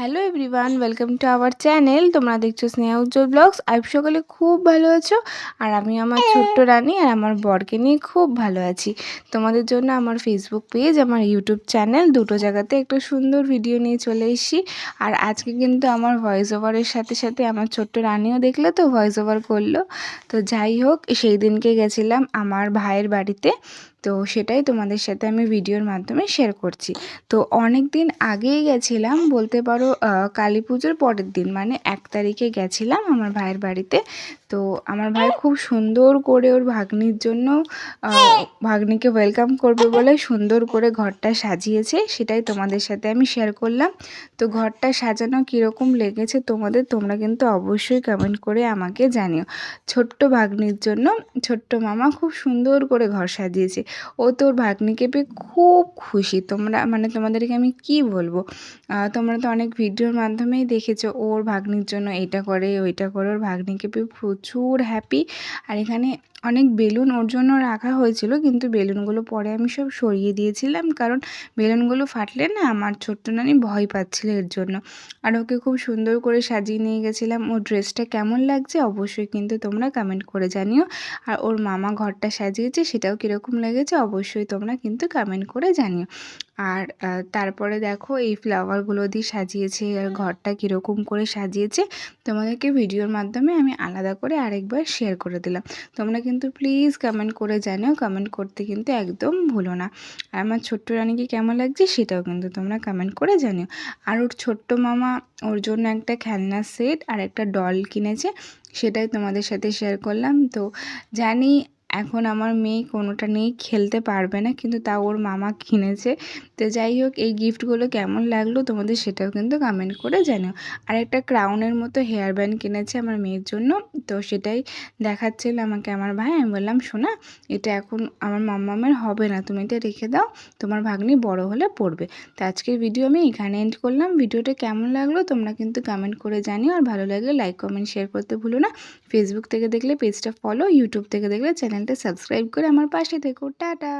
Hello everyone, welcome to our channel. তোমরা দেখছ স্নেহা উজ্জ্বল blogs. আইপ সকালে খুব ভালো আছো। আর আমি আমার ছোট্ট রানী আর আমার বরকে নিয়ে খুব ভালো আছি। তোমাদের জন্য আমার ফেসবুক পেজ আমার ইউটিউব চ্যানেল দুটো জায়গাতে একটা সুন্দর ভিডিও নিয়ে চলে এসেছি। আর আজকে কিন্তু আমার ভয়েস ওভারের সাথে সাথে আমার ছোট্ট রানীও দেখলে তো ভয়েস ওভার করল। তো যাই হোক, সেই দিনকে গেছিলাম আমার ভাইয়ের বাড়িতে। তো সেটাই তোমাদের সাথে আমি ভিডিওর মাধ্যমে শেয়ার করছি। তো অনেক দিন আগেই গেছিলাম, বলতে পারো কালী পুজোর পরের দিন মানে এক তারিখে গেছিলাম আমার ভাইয়ের বাড়িতে। তো আমার ভাই খুব সুন্দর করে ওর ভাগ্নির জন্য ভাগ্নিকে ওয়েলকাম করবে বলে সুন্দর করে ঘরটা সাজিয়েছে, সেটাই তোমাদের সাথে আমি শেয়ার করলাম। তো ঘরটা সাজানো কীরকম লেগেছে তোমাদের, তোমরা কিন্তু অবশ্যই কমেন্ট করে আমাকে জানিও। ছোট্ট ভাগ্নির জন্য, ছোট্ট মামা খুব সুন্দর করে ঘর সাজিয়েছে। ও তোর ভাগ্নিকে পেয়ে খুব খুশি। তোমরা মানে তোমাদেরকে আমি কি বলব? তোমরা তো অনেক ভিডিওর মাধ্যমেই দেখেছ, ওর ভাগ্নির জন্য এটা করে, ওইটা করে, ওর ভাগ্নিকে পেয়ে প্রচুর হ্যাপি আর এখানে অনেক বেলুন ওর জন্য রাখা হয়েছিল, কিন্তু বেলুনগুলো পরে আমি সব সরিয়ে দিয়েছিলাম, কারণ বেলুনগুলো ফাটলে না আমার ছোট্ট নানি ভয় পাচ্ছিল এর জন্য। আর ওকে খুব সুন্দর করে সাজিয়ে নিয়ে গেছিলাম, ওর ড্রেসটা কেমন লাগছে অবশ্যই কিন্তু তোমরা কমেন্ট করে জানিও, আর ওর মামা ঘরটা সাজিয়েছে সেটাও কীরকম লেগেছে অবশ্যই তোমরা কিন্তু কমেন্ট করে জানিও। আর তারপরে দেখো এই ফ্লাওয়ারগুলো দিয়ে সাজিয়েছে, আর ঘরটা কীরকম করে সাজিয়েছে, তোমাদেরকে ভিডিওর মাধ্যমে আমি আলাদা করে আরেকবার শেয়ার করে দিলাম। তোমরা কিন্তু প্লিজ কমেন্ট করে জানিও কমেন্ট করতে কিন্তু একদম ভুলো না। আর আমার ছোট্ট রানীকে কেমন লাগছে সেটাও কিন্তু তোমরা কমেন্ট করে জানিও। আর ওর ছোট্ট মামা, ওর জন্য একটা খেলনা সেট আর একটা ডল কিনেছে, সেটাই তোমাদের সাথে শেয়ার করলাম। তো জানি এখন আমার মেয়ে কোনোটা নিয়েই খেলতে পারবে না, কিন্তু তা ওর মামা কিনেছে। তো যাই হোক, এই গিফটগুলো কেমন লাগল তোমাদের সেটাও কিন্তু কমেন্ট করে জানিও। আর একটা ক্রাউনের মতো হেয়ার ব্যান্ড কিনেছে আমার মেয়ের জন্য, তো সেটাই দেখাচ্ছিল আমাকে আমার ভাই। আমি বললাম, শোনা, এটা এখন আমার মাম্মামের হবে না, তুমি এটা রেখে দাও, তোমার ভাগ্নি বড় হলে পড়বে। তো আজকের ভিডিও আমি এখানে এন্ড করলাম। ভিডিওটা কেমন লাগল তোমরা কিন্তু কমেন্ট করে জানিও। আর ভালো লাগলে লাইক কমেন্ট শেয়ার করতে ভুলো না। ফেসবুক থেকে দেখলে পেজটা ফলো ইউটিউব থেকে দেখলে চ্যানেলটা সাবস্ক্রাইব করে আমার পাশে থেকো। টাটা!